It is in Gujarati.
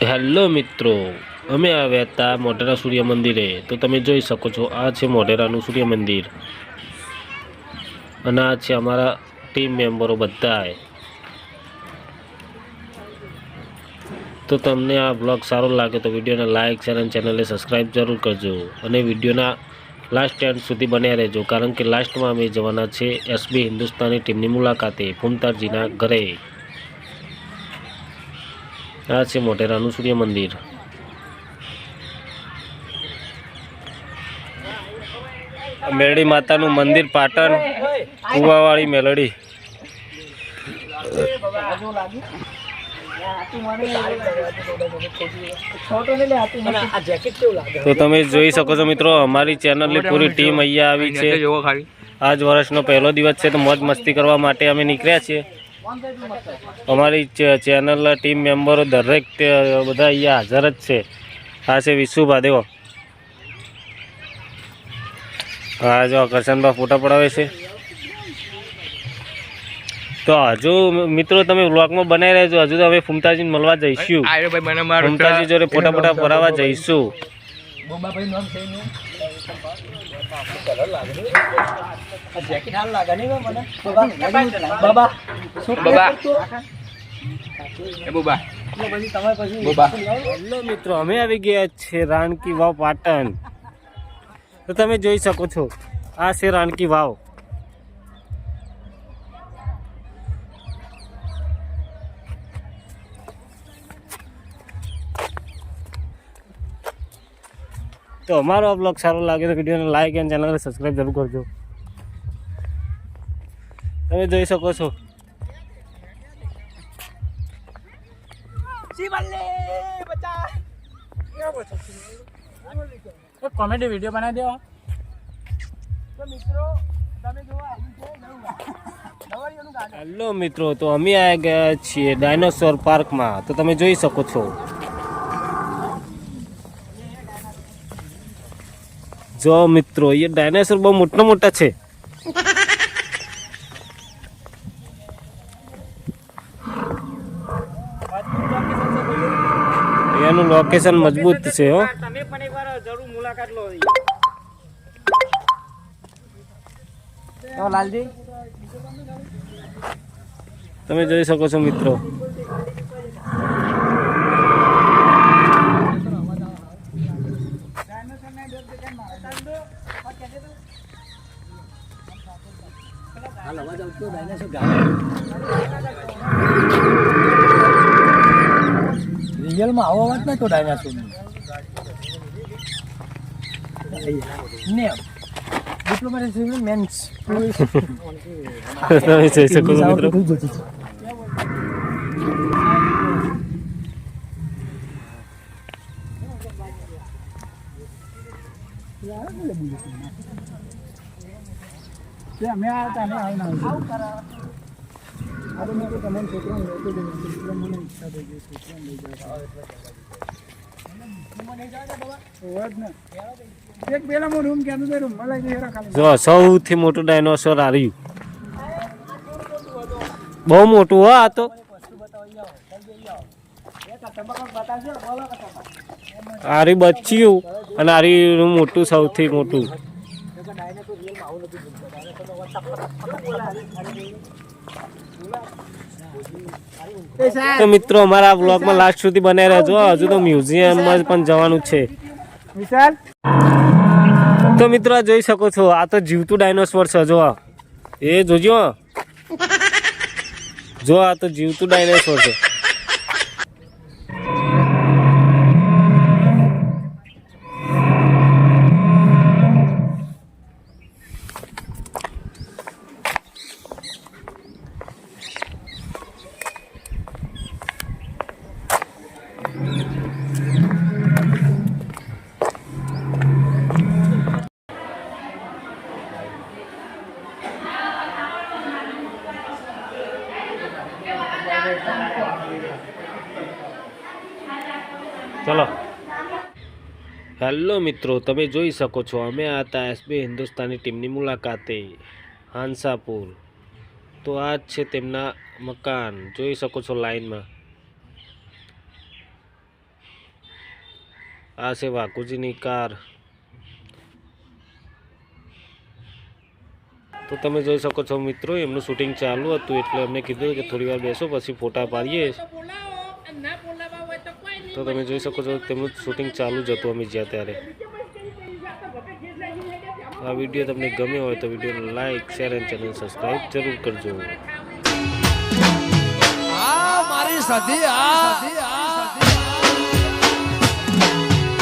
હેલો મિત્રો, અમે આવ્યા હતા મોઢેરા સૂર્ય મંદિરે. તો તમે જોઈ શકો છો, આ છે મોઢેરાનું સૂર્ય મંદિર. અને આ છે અમારા ટીમ મેમ્બરો બધાએ તો તમને આ બ્લોગ સારો લાગે તો વિડીયોને લાઇક શેર અને ચેનલને સબસ્ક્રાઈબ જરૂર કરજો. અને વિડીયોના લાસ્ટ એન્ડ સુધી બન્યા રહેજો, કારણ કે લાસ્ટમાં અમે જવાના છે એસબી હિન્દુસ્તાની ટીમની મુલાકાતે ફૂમતારજીના ઘરે. આ છે મોટેરાનું સૂર્ય મંદિર મેલડી માતાનું મંદિર પાટણ, કુવાવાળી મેલડી. તો તમે જોઈ શકો છો મિત્રો, અમારી ચેનલની પૂરી ટીમ અહીંયા આવી છે. આજ વર્ષનો પહેલો દિવસ છે, તો મોજ મસ્તી કરવા માટે અમે નીકળ્યા છીએ. અમારી ચે- ચેનલ ટીમ મેમ્બરો દરેક બધા અહીંયા હાજર જ છે. આ છે વિશુભા દેવો હા જો કરશનભાઈ ફોટા પડાવે છે. તો હજુ મિત્રો તમે બ્લોગમાં બનાવી રહ્યા છો હજુ તો અમે ફૂમતાજીને મળવા જઈશું. આયરો ભાઈ મને મારો ફૂમતાજી જોડે ફોટા ફોટા પડાવવા જઈશું. બાબા એ બોબા બોબા. હેલો મિત્રો અમે આવી ગયા છે રાણકી વાવ પાટણ. તો તમે જોઈ શકો છો આ છે રાણકી વાવ. તો અમારો આ બ્લોગ સારો લાગે તો વિડીયોને લાઈક અને ચેનલને સબસ્ક્રાઈબ જરૂર કરજો. તમે જોઈ શકો છો. કોમેડી વીડિયો બનાવી દેવો હેલો મિત્રો તો અમે આવી ગયા છીએ ડાયનોસોર પાર્કમાં. તો તમે જોઈ શકો છો. જો મિત્રો એ ડાયનોસોર બહુ મોટા મોટા છે. એનું લોકેશન મજબૂત છે હો. તમે પણ એકવાર જરૂર મુલાકાત લો લાલજી? તમે જોઈ શકો છો મિત્રો. રિયલમાં આવો અવાજ નતો ડાયનાસોર ને ડિપ્લોમેટિક મેન્સ તમે જોઈ શકો છો મિત્રો તો મેં તો તમને છોકરાને લેતો સૌથી મોટું ડાયનોસોર આવ્યું બહુ મોટું હો, આ તો. આરી બચ્યું અને આરી મોટું, સૌથી મોટું. તો મિત્રો અમારા બ્લોગમાં લાસ્ટ સુધી બને રહેજો. હજુ તો મ્યુઝિયમમાં પણ જવાનું છે. વિશાલ? તો મિત્રો જોઈ શકો છો આ તો જીવતું ડાયનોસોર છે જો. એ જોજો. જો આ તો જીવતું ડાયનોસોર છે. ચલો. હેલો મિત્રો, તમે જોઈ શકો છો, અમે હતા એસબી હિન્દુસ્તાની ટીમની મુલાકાતે, હાંસાપુર. તો આ જ છે તેમના મકાન, જોઈ શકો છો લાઈનમાં આ છે વાકુજીની કાર. તો તમે જોઈ શકો છો મિત્રો એમનું શૂટિંગ ચાલુ હતું એટલે અમને કીધું કે થોડી વાર બેસો પછી ફોટા પાડીએ. તો તમે જોઈ શકો છો તેમનું શૂટિંગ ચાલુ જ હતું અમે જ્યાં ત્યારે. આ વીડિયો તમને ગમ્યો હોય તો વિડીયોને like share and channel subscribe જરૂર કરજો. આ મારી સાથે આ